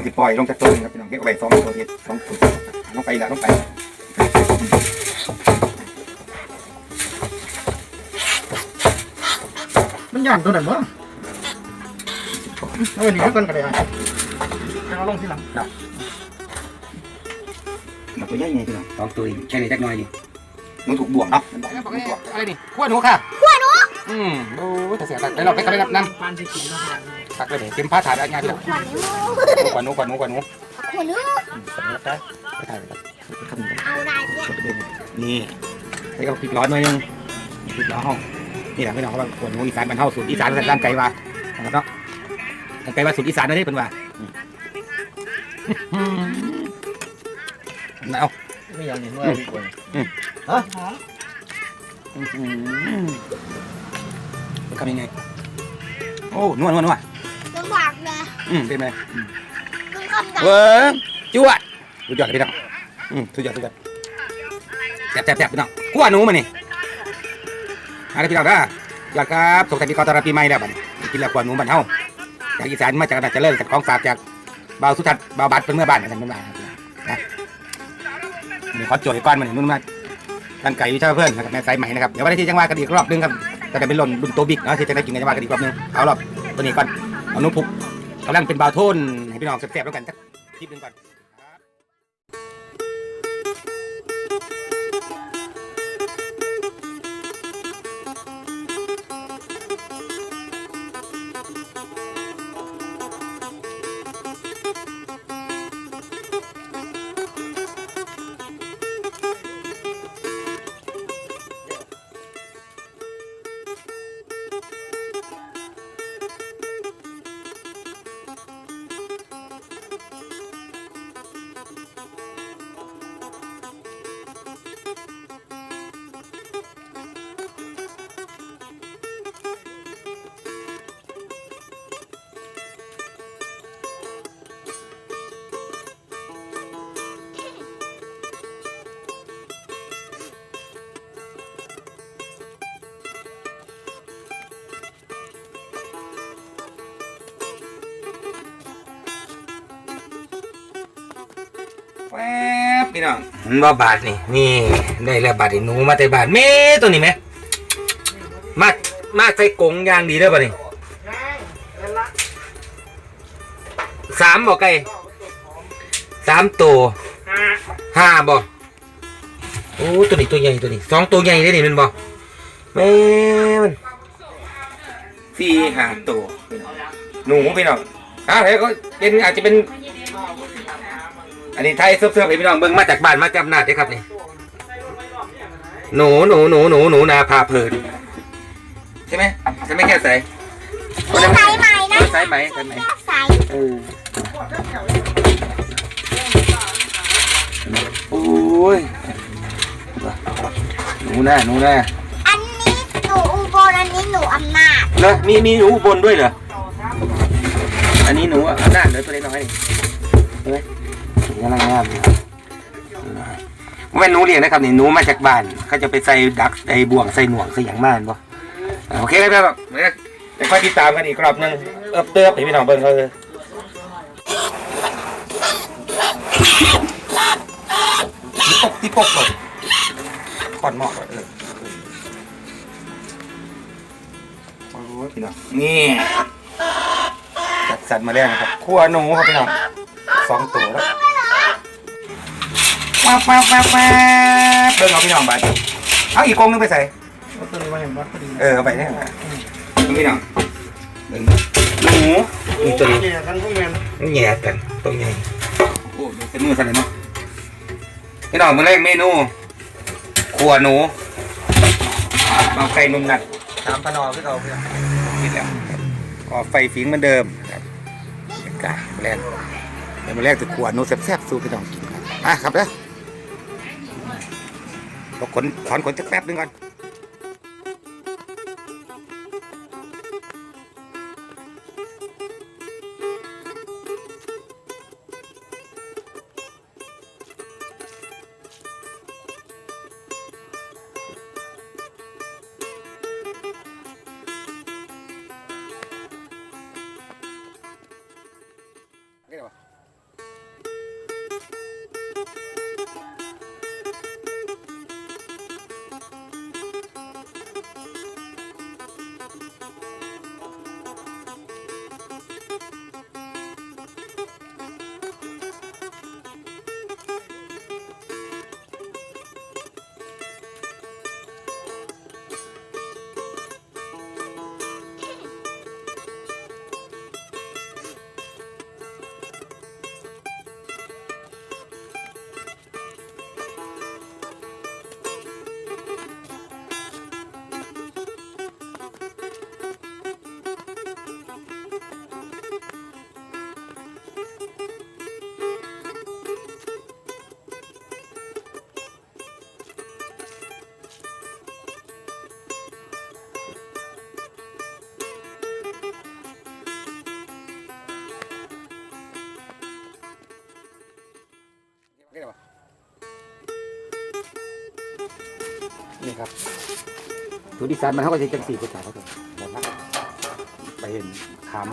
งสิปล่อยลงจากตัวนึงครับพี่น้องเก็บเอาไปสองตัวเทีสองตัวลงไปละลงไปมันย่านตัวไหนั้นบ่เอาไว้นี่แล้วกันก็ได้อะเอาลงทีหลังมันตัวใหญ่ไงพี่น้องสองตัวอีกแค่นี้จักหน่อยนี่มันถูกบวกเนาะอะไรนี่ขั้วหนูค่ะขั้วหนูอืมโอ้แต่เสียตักไปเราไปกันไปรับน้ำปานสิกินเนาะตักเลยเต็มผ้าถาดอะไรเงี้ยพี่น้องขวัญหนูขวัญหนูขวัญหนูคนนึงขวัญหนูได้ไปถ่ายไปก่อนเอาได้เนี่ยนี่ใส่กับพริกร้อนหน่อยนึงพริกร้อนห้องนี่แหละพี่น้องเขาบอกคนอีสานมันเท่าสูตรอีสานภาษาด้านไกลว่านะครับเนาะทางไกลว่าสูตรอีสานนั่นเองเป็นว่าเอาไม่อยากเห็นว่าดีกว่าทำยังไง โอ้ นวดนวดนวด อืมเป็นไงต้องคำดังเวิร์จวดสุดยอดเลยพี่น้องอืมสุดยอดสุดยอดแซ่บแซ่บแซ่บพี่น้องกั้วหนูมานี่อะไรพี่น้องนะยอดครับสงสัยพี่กอตอนรับปีใหม่แล้วบัดนี้กินแล้วกั้วหนูบ้านเฮาจากอีสานมาจากอำนาจเจริญจากของฝากจากบ่าวสุทัศน์บ่าวบัตรเป็นเมื่อบ้านกันเป็นบ้านครับนะเดี๋ยวขอโจทย์ให้ก้อนมาหนึ่งนู่นมาด้านไก่วิชาเพื่อนนะครับแม่สายใหม่นะครับเดี๋ยววันที่จังหวะกันอีกรอบนึงครับแต่จะเป็นหล่นรุ่นโตบิ๊กเนาะที่จะได้กินกันจังหวะกันอีกรอบนึงเอารอบตัวนี้ก่อนเอาหนุ่มพุก กำลังเป็นบาวโทนให้พี่น้องแซ่บๆแล้วกันสักคลิปหนึงก่อน พี่น้องมันว่าบาทนี่นี่ได้แล้วบาทนี่หนูมาแต่บาทแม่ตัวนี้ไหมมามาใส่กรงยางดีเด้อบ่นี่สามบ่ไก่สามตัวห้าบ่โอ้ตัวนี้ตัวใหญ่ตัวนี้สองตัวใหญ่ได้นี่แมันบ่แม่มันสี่ห้าตัวหนูพี่น้องอ้าวเฮ้ยก็เป็นอาจจะเป็น อันนี้ไทยเซิร์ฟเซิร์ฟให้พี่น้องเบิ่งเบิ่งมาจากบ้านมาจำนาดเด้อครับนี่หนูหนูหนูหนูหนูนาพาเพลินใช่ไหมใช่ไหมแค่ใส่มีสายใหม่นะใส่ไหมใส่ไหมสายเออโอ้ยหนูหน้าหนูหน้าอันนี้หนูอุบลอันนี้หนูอำนาจเหรอมีมีหนูอุบนด้วยเหรออันนี้หนูอะหน้าเหลือตัวเล็กน้อยนี่เห็นไหม กำลังงามแม่นหนูเลี้ยงนะครับนี่หนูมาจากบ้านเขาจะไปใส่ดักใส่บ่วงใส่หน่วงใส่หยังบ้านบ่โอเคครับครับเดี๋ยวค่อยติดตามกันอีกรอบหนึงเอิบเติบให้พี่น้องเบิ่งเขาเลยที่ปกที่ปกเลยขอนเหมาะเออโอ้ยพี่น้องนี่ จัดสรรมาแล้วนะครับครัวหนูครับพี่น้องสองตัวแล้วว้าวว้าวว้าวว้าวเบิ่งเอาพี่น้องไปเอาอีกกรงนึงไปใส่เอาตัวนี้มาเห็นบ่พอดีเออเอาไปเนี่ยพี่น้องเบิ่งหนูนี่ตัวนี้เนี่ยกันพวกแม่นมันแย่กันตัวใหญ่โอ้ดูเป็นมือสั่นเลยเนาะพี่น้องมาเล่นเมนูครัวหนูมาไก่นุ่มนัดตามพนอคือเขาเพื่อนกินแล้ว ก็ไฟฟิงเหมือนเดิมครับบรรยากาศแรกเป็นมาแรกจะครัวานูแซ่บๆสู้พี่น้องกินครับอะครับเด้อขนถอนขนสักแป๊บนึงก่อน นี่ครับสูตรอีสานมันเขาก็จะจังสี่ภาษาเขาตัวหมดละไปเห็นขาม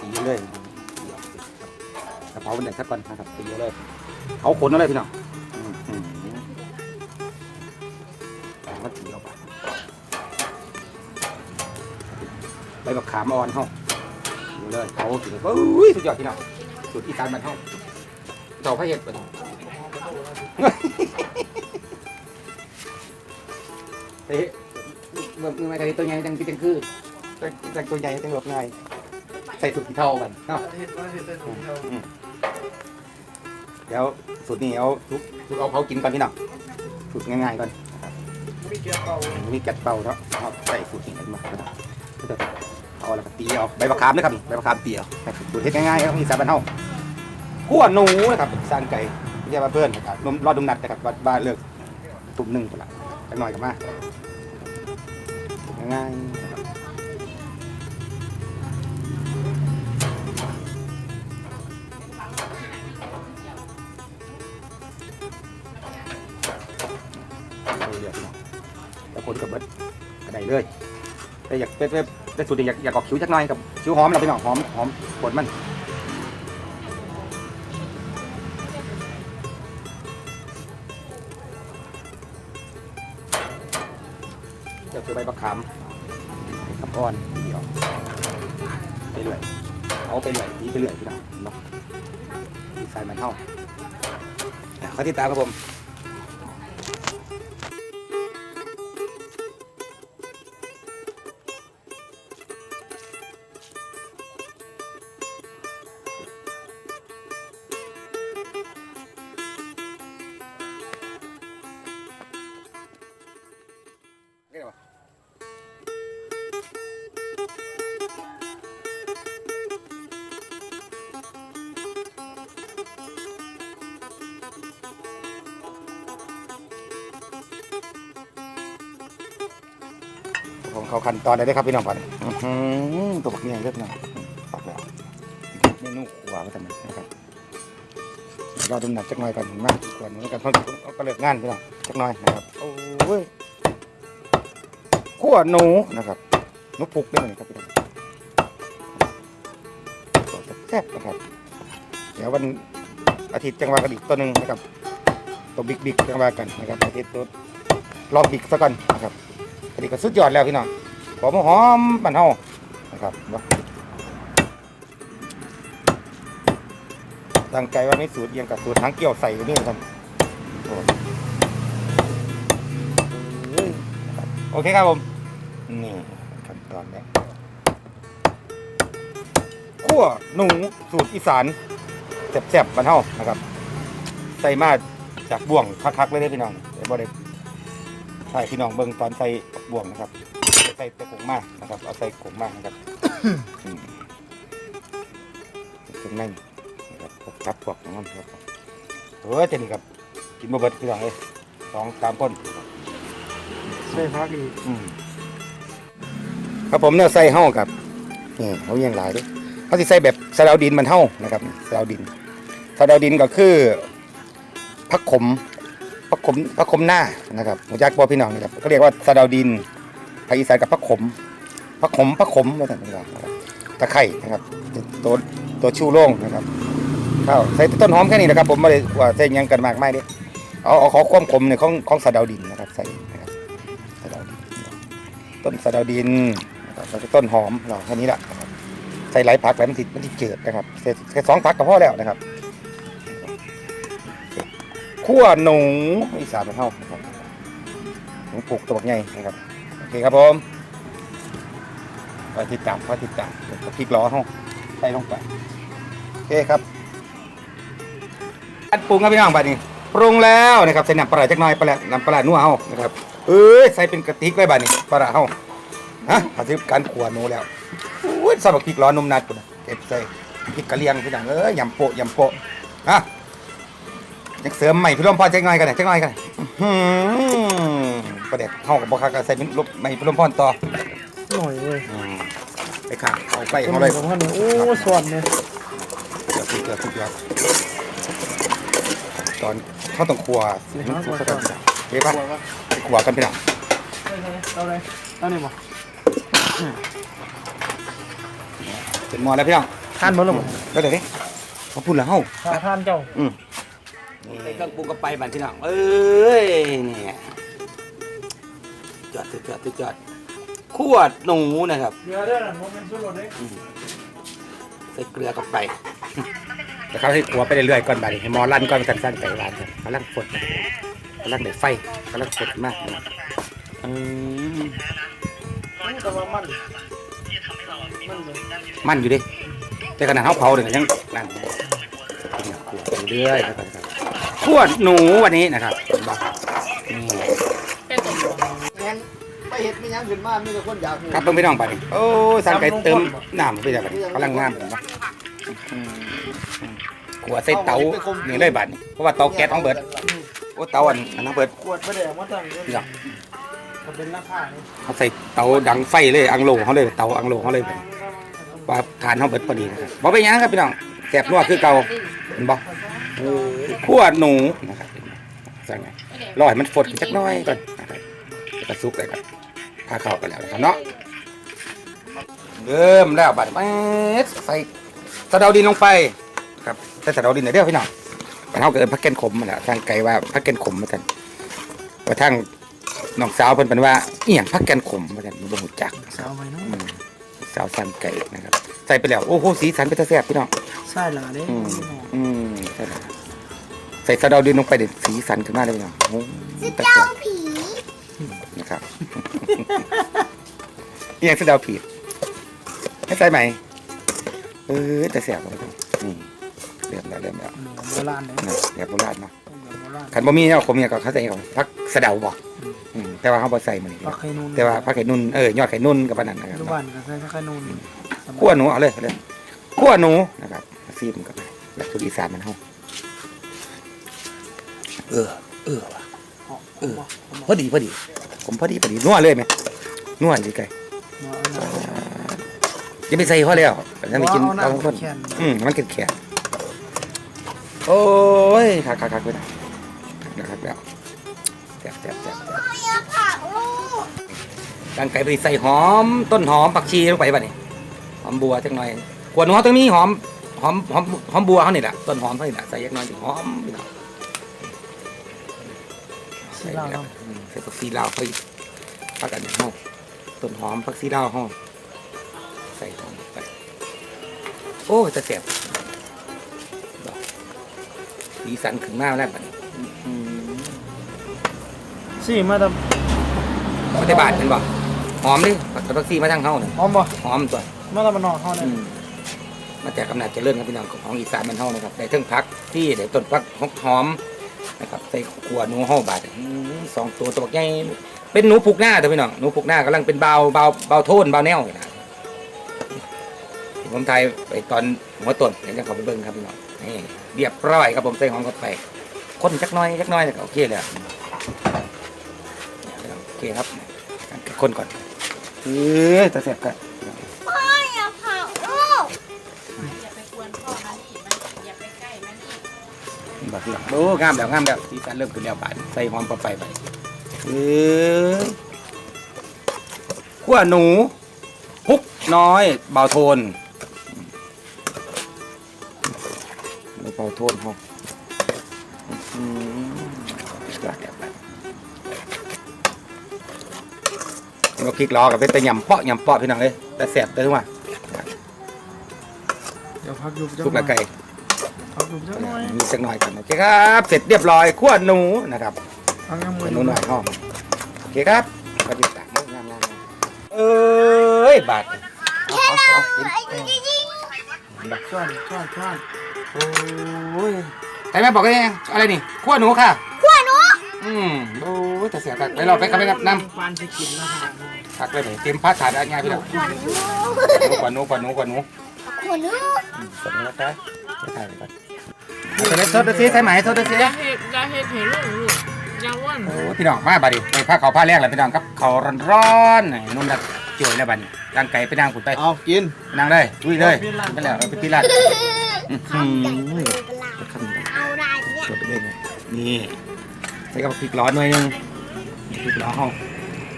ตีเลยกระเพราเป็นแดดสักก่อนนะครับตีเลยเขาขนอะไรพี่น้องมอืมแต่ว่าตีเอาไปใบมะขามอ่อนเขาตีเลยเขาตีเลยอุ้ยสุดยอดพี่น้องสูตรอีสานมันเขาเจ้าพระเห็ดเป็น เฮ้ยแบบมือไม้ไทยตัวใหญ่จังจังคือจังตัวใหญ่จังหลบง่ายใส่สูตรที่เท่ากันเนาะเห็ดว่าเห็ดเป็นของเราเดี๋ยวสูตรนี้เอาทุกทุกเอาเขากินก่อนพี่น้องสูตรง่ายๆก่อนไม่เกี่ยวเป่ามีแกะเป่าเนาะเอาใส่สูตรนี้กันมานะครับเอาแล้วก็ตีเอาใบมะขามนะครับนี่ใบมะขามตีเอาสูตรเฮ็ดง่ายๆครับมีสามบันเท่าขั้วหนูนะครับสร้างไก่ไม่ใช่ว่าเพื่อนนะครับนมรอดดุมนัดนะครับบ้านเลือกตุ่มหนึ่งไปละ จักหน่อยกันมาง่ายครับเรียบพี่น้องแล้วคนกับเบิดกระไดเลยแต่อยากเป็นเป็นเป็นสูตรอยากอยากออกคิ้วจักหน่อยกับคิ้วหอมเราพี่น้องหอมหอมปวดมัน จะคือใบมะขามกับอ่อนเดียวไปเรื่อยเอาไปเรื่อยนี่ไปเรื่อยพี่น้องเนาะใส่มันเข้าขอติดตามครับผม Cái nào? Không khó khăn to đây đấy ครับพี่น้องก่อนอื้อหือตัวบักเนี่ยเยอะพี่น้องปักแล้วเมนูขวาไว้ทำไมนะครับเรอดูหนักจักหน่อยก่อนมากกว่านี้กันเพราะก็เลิกงานพี่น้องจักหน่อยนะครับโอ้ย ขั้วหนูนะครับนูปลุกได้ไหมครับพี่น้องแซ่บนะครับ เดี๋ยววันอาทิตย์จังหวะกันอีกตัวหนึ่งนะครับ ตัวบิ๊กบิ๊กจังหวะกันนะครับอาทิตย์ตัวลองบิ๊กซะก่อนนะครับอันนี้ก็สุดยอดแล้วพี่น้องหอมหอมบันเฮานะครับตั้งใจว่าไม่สูตรเอียงกับสูตรหางเกี่ยวใส่อยู่นี่ครับโอเคครับผม ขั้นตอนแรกขั้วหนูสูตรอีสานแซ่บๆบ้านเฮานะครับ ใส่มาจากบ่วงคักๆเลยเด้อพี่น้องแต่บ่ได้ใส่พี่น้องเบิ่งตอนใส่บ่วงนะครับใส่แต่ผงมากนะครับเอาใส่ผงมากนะครับอืมถึงนั่นนะครับพวกจับพวกของมันครับเฮ้ยเจนี่ครับกินบ่เบิดพี่น้องเลยสองสามคนใช่พักอีกอืม ครับผมเนี่ยใส่เฮ้ากับนี่เขายังหลายด้วยเขาสิใส่แบบสะเดาดินมันเฮ้านะครับสะเดาดินสะเดาดินก็คือพักขมพักขมพักขมหน้านะครับหัวจักบ่พี่น้องนะครับเขาเรียกว่าสะเดาดินภาคอีสานกับพักขมพักขมพักขมว่าแต่นนะครับตะไคร่นะครับตัวตัวชูโล่งนะครับข้าวใส่ต้นหอมแค่นี้นะครับ ผมไม่ได้ว่าใส่ยังกันมากไม่ได้เอาเอาขอความขมเนี่ยของของสะเดาดินนะครับใส่นะครับสะเดาดินต้นสะเดาดิน แล้วก็ต้นหอมเราแค่นี้แหละนะครับใส่หลายผักแล้วมันติดมันติดเจิดนะครับใส่แค่สองผักก็พอแล้วนะครับขั้วหนูอีสานมันเท่าครับหนูปลูกตัวบักใหญ่นะครับโอเคครับผมคอยติดตามคอยติดตามเดี๋ยวก็พริกล้อห้องใส่ลงไปโอเคครับอันปรุงครับพี่น้องบัดนี้ปรุงแล้วนะครับใส่น้ำปลาไหลจักหน่อยปลาไหลน้ำปลาไหลนัวเฮานะครับเอ้ยใส่เป็นกระติกไว้บ้านี่ปลาร้าเฮา ฮะอาทิตย์การขวหนูแล้วอุ้ยสำหรับพริกร้อนนมนัดปุ่นน่ะเก็บใส่พริกกะเหรียงพี่น้องเอ้ยยำโปะยำโปะฮะยังเสริมใหม่พี่ลมพอจักหน่อยกันหน่อยจักหน่อยกันอื้อหือประเด็กเฮากับบ่คักก็ใส่เป็นลบใหม่พี่ลมพรต่อหน่อยเว้ยอืมไปข้างเอาไปเป็นเอาเลเลยยของท่านเนี่ยโอ้สวนเนี่ยเกือบสุดเกือบสุดยอดตอนเขาต้องครัวให้มันสุกสักก่อนเฮ้ยป่ะกลัวปะครัวกันพี่น้องเฮ้ยเฮ้ยเอาเลยเอานี่บ่ เป็นหมอแล้วพี่น้องทานหมดแล้วบ่แล้วเดี๋ยวนี้เขาพูดแล้วเฮ้าทานเจ้าใส่เครื่องปรุงกับไปบันพี่น้องเอ้ยนี่จอดจอดจอดขวดหนูนะครับเดี๋ยวเด้อผมเป็นสุรสเด้ใส่เกลือกับไปแล้วเขาให้ขัวไปเรื่อยๆก่อนบัดนี้ให้หมอลั่นก่อนสั้นๆไปร้านครับกำลังฝดนะกำลังได้ไฟกำลังฝดมากอืม มันก็ว่ามันมันเลยมันอยู่ดิแต่ขนาดเขาเผาเนี่ยยังนั่นขวดไปเรื่อยๆแล้วกันครับขวดหนูวันนี้นะครับเห็นปะนี่งั้นไปเห็ดไม่ยังขึ้นมามีแต่คนอยากหูครับเพิ่งไปน้องไปนี่โอ้ยสั่งไก่เติมน้ำไปจากกันกำลังงามเห็นปะอืมขวดใส่เตานี่เลยบัดนี้เพราะว่าเตาแก๊สของเบิดโอ้เตาอันอันนั้นเบิดขวดไม่ได้เอามาตั้งเลยนี่หรอก็ เป็นราคานี่เขาใส่เตาดังไฟเลยอังโลเขาเลยเตาอังโลเขาเลยไปว่าทานเขาเบิดพอดีนะครับบอกไปยังครับพี่น้องแสบนัวคือเก่าเห็นบ่ขวดหนูนะครับสั่งไงรอให้มันฝดกันจักน้อยก่อนนะครับแล้วก็ซุกเลยครับพาเข้ากันแล้วนะครับเนาะเริ่มแล้วบัดนี้ปึ๊ดใส่สะเดาดินลงไปครับใส่สะเดาดินหน่อยเดียวพี่น้องเท่ากับเอิ้นผักแกนขมมาแหล้วทางไกลว่าผักแกนขมมาท่านว่าทาง น้องสาวเพิ่นเป็นว่าอีหยังผักแกนขมมาท่านบ่ฮู้จักสาวไว้เนาะอืมสาวสันไก่นะครับ ใส่ไปแล้วโอ้โหสีสันเป็นตาแซ่บพี่น้องใช่ล่ะเด้อืม อืมใส่แล้วใส่สะเดาดินลงไปเด็ดสีสันขึ้นมาเลยพี่น้องโอ้จะตาเจ้าแซ่บผีนะครับอีหยังสะเดาผิดให้ใส่ไหมเออแต่แซ่บเลยนี่เริ่มแล้วเริ่มแล้วหนูโบราณเลยนะแบบโบราณเนาะโบราณ ขันบ่มีเนี่ยผมเนี่ยก็เข้าใจก่อนพักสะเดาบอกอืมแต่ว่าเขาบ่ใส่มันปักไข่นูนแต่ว่าพักไข่นุ่นเออยอดไข่นุ่นกับปานนั้นนะครับทุกวันก็ใส่ไข่นูนขั้วหนูเอาเลยเอาเลยขั้วหนูนะครับซีมกันไปแบบทุกอีสานมันเฮาเออ เออว่ะเออพอดีพอดี ผมพอดีพอดีนัวเลยไหมนัวดีไก่อยังไม่ใส่เขาแล้วยังไม่กินเอาคนอืมมันเกล็ดแข็งโอ้ยคักคักคักไปนะนะครับแล้วแซ่บแซ่บแซ่บแซ่บไม่อยากผักลูกกางไก่ไปใส่หอมต้นหอมผักชีลงไปบัดนี้หอมบัวจังหน่อยขวดหนูเขาต้องมีหอมหอมหอมหอมบัวเขานี่แหละต้นหอมเขานี่แหละใส่ยักหน้อยหอมพี่น้องสีลาวอืมใส่ผักชีลาวเขาอีกผักอันนี้เขาต้นหอมผักชีลาวเขาใส่หอมไปโอ้จะเสียบดอกสีสันขึ้นมากแล้วบัดนี้อืม สีมาทไม่ได้บาดเห็นบ่หอมดิผักชีมาทางเขาเนี่ยำหอมบ่หอมตัวมาทำมันนอนเขาเนี่ยอืมมาจากอำนาจเจริญครับพี่น้องของอีสานมันเฮานะครับได้เทั้งพักที่ได้ต้นพักหอมหอมนะครับใส่ขัวหนูเฮาบาดอื้อสองตัวตัวบักใหญ่เป็นหนูผูกหน้าเด้อพี่น้องหนูผูกหน้ากำลังเป็นเบาเบาเบาโทนเบาแนวอยู่นะผมไทยไปตอนหัวต้นเดี๋ยวจะเข้าไปเบิ่งครับพี่น้องนี่เรียบร้อยครับผมใส่หอมเข้าไปคนจักหน้อยจักหน้อยก็โอเคแล้วโอ เคครับคนก่อนเออตะเสียบกันพ่ออยากผักลูกอย่าไปกวนพ่อมันนี่มันอย่าไปใกล้มันนี่บักหลังโอ้งามแล้วงามแล้วสีสันเริ่มขึ้นแล้วบาดใส่หอมเข้าไปไปเออขั้วหนูพุกน้อยเบาโทนเบาโทนหอมอืม แล้วก็พริกล้อกับเป็นแต่ยำเปาะยำเปาะพี่น้องเลยแต่แสบเด้อว่าเดี๋ยวพักอยู่ทุกละไก่พักอยู่จังหน่อยมีสักหน่อยกันโอเคครับเสร็จเรียบร้อยขั้วหนูนะครับพักยังมืเป็อนหนูหน่อยห้องโอเคครับปฏิบัติงามงามเอ้ยบาทเอาเอาเอากินไอ้จริงจริงช่อนช่อนช่อนโอ้ยใครแม่บอกได้อะไรนี่ขั้วหนูค่ะขั้วหนูอืมโอ้ ยแต่เสียกันไปเราไปกันไปกับน้ปานจะกินนะคะำพักเลยเต็มผ้าถาดอะไรเงี้ยพี่เราขวัญหนูกว่าหนูกว่าหนูกว่าหนูขวัญหนูสวัสดีนะครับจะถ่ายไปก่อนเอาไปเลยโทษด้วยสิใช่ไหมโทษด้วยสิอย่าเห็ดอย่าเห็ดเห็นลูกลูกอย่าว่านโอ้ยพี่น้องมาบัดดิไปผ้าเขาวผ้าแรกเลยพี่น้องครับเขาร้อนๆนี่นุ่มดัดจ่วยแล้วบัดนี้ร่างไก่ไปนางขุนไปเอากินนั่งเลยลุยเลยไปแล้วเอาไปตีลาดเขาจะดูเป็นเราเอาได้เนี่ยสดๆเลยนี่ใส่กับพริกร้อนหน่อยนึง พริกร้อนห้อง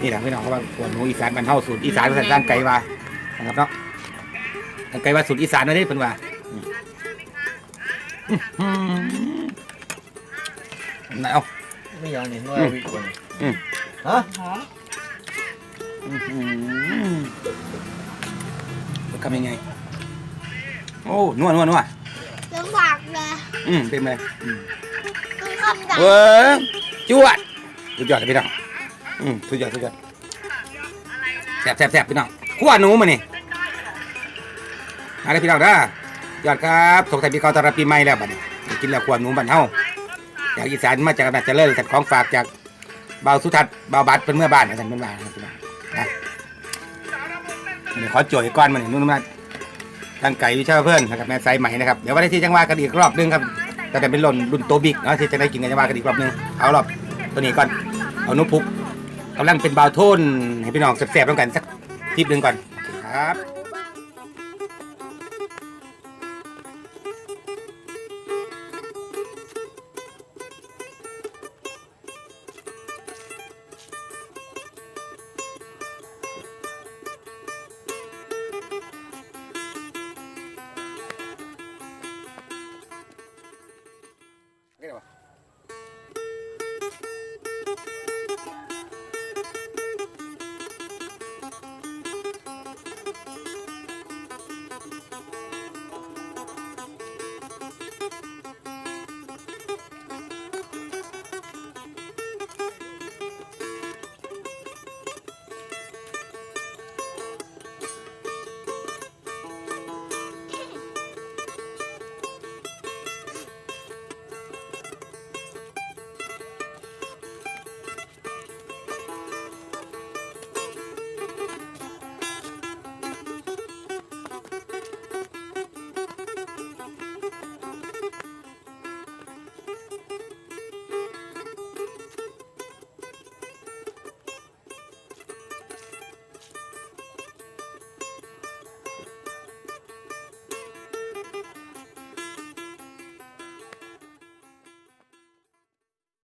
นี่แหละพี่น้องเขาว่าขวดหนูอีสานมันเท่าสูตรอีสานภาษาด้านไกลว่านะครับเนาะทางไกลว่าสูตรอีสานนั่นเองเป็นว่าอืมอื้อหือไหนเอาไม่ยังนี่น้อยวิกว่านี่อืมฮะหอมอื้อหือทำยังไง โอ้นัวนัวนัวลำบากเลย อืมเต็มเลยอืมคือคำใหญ่เว้ยจวด สุดยอดเลยพี่น้องอืมสุดยอดสุดยอดแซ่บแซ่บแซ่บพี่น้องขั้วหนูมานี่อะไรพี่น้องเด้อยอดครับสงสัยพี่เขาตอนรับปีใหม่แล้วบัดนี้กินแล้วขั้วหนูบันเฮาจากอีสานมาจากอำนาจเจริญแต่ของฝากจากเบาสุทัศน์เบาบัดเป็นเมื่อบ้านนะท่านเป็นบ้านนะพี่น้องนะเดี๋ยวขอโจทย์ก้อนมาหนึ่งนู่นนั่นตั้งไก่วิชาเพื่อนนะครับแม่ไซใหม่นะครับเดี๋ยววันที่จังหวะกันอีกรอบหนึงครับแต่เป็นรุ่นรุ่นโตบิ๊กเนาะที่จะได้กินกันจะมากันอีกรอบหนึงเอารอบตัวนี้ก่อน เอานุพุกกำลังเป็นบาวโทนให้พี่น้องแสบๆต้องกันสักทิปหนึ่งก่อนครับ